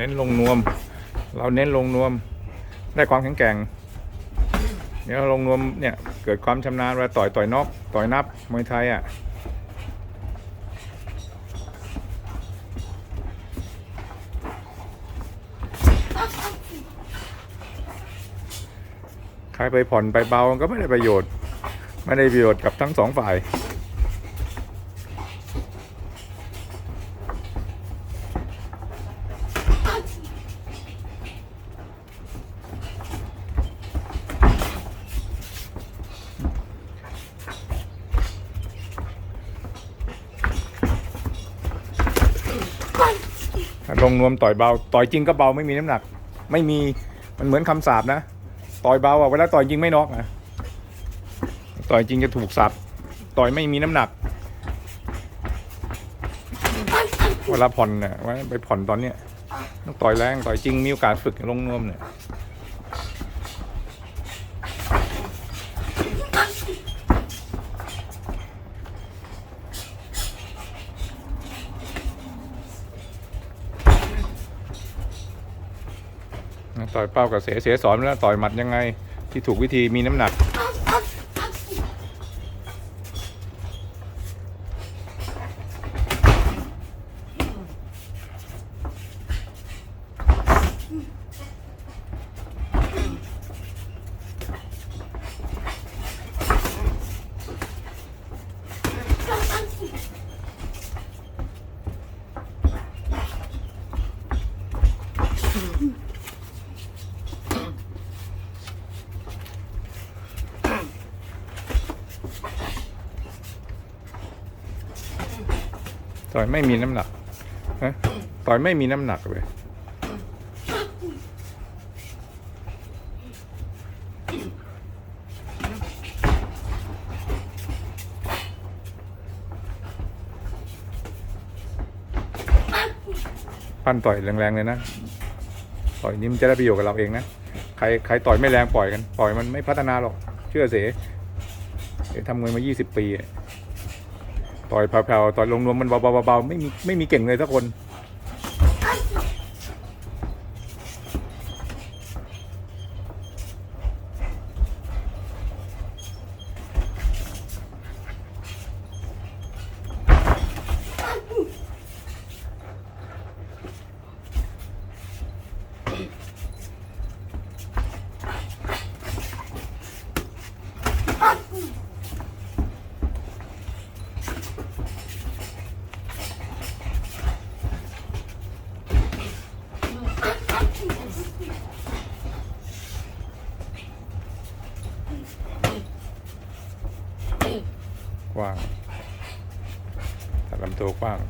เน้นลงนวม เราเน้นลงนวม ได้ความแข็งแกร่งเดี๋ยวลงนวมเนี่ยเกิดความชำนาญเวลาต่อยต่อยนอกต่อยนับมวยไทยอะใครไปผ่อนไปเบาก็ไม่ได้ประโยชน์ ไม่ได้ประโยชน์กับทั้งสองฝ่าย ลงนวมต่อยเบา ต่อยจริงก็เบาไม่มีน้ำหนัก ไม่มีมันเหมือนคำสาปนะ ต่อยเบาอะเวลาต่อยจริงไม่น็อกนะต่อยจริงจะถูกสับต่อยไม่มีน้ำหนัก เวลาผ่อนเนี่ยไว้ไปผ่อนตอนเนี้ยต้องต่อยแรงต่อยจริงมีโอกาสฝึกลงนวมเนี่ย ต่อยเป้ากับเสเสสอนแล้วต่อยหมัดยังไง ที่ถูกวิธีมีน้ำหนัก ต่อยไม่มีน้ำหนักฮะต่อยไม่มีน้ำหนักเลยปั้นต่อยแรงๆเลยนะ ต่อยนี้มันจะได้ประโยชน์กับเราเองนะ ใครใครต่อยไม่แรงปล่อยกัน ปล่อยมันไม่พัฒนาหรอก เชื่อเสียเสียทำมวยมา 20 ปีอะ ต่อยแผ่วๆต่อยลงนวมมันเบาๆไม่มีไม่มีเก่งเลยสักคน กว้างแต่ลำตัวกว้าง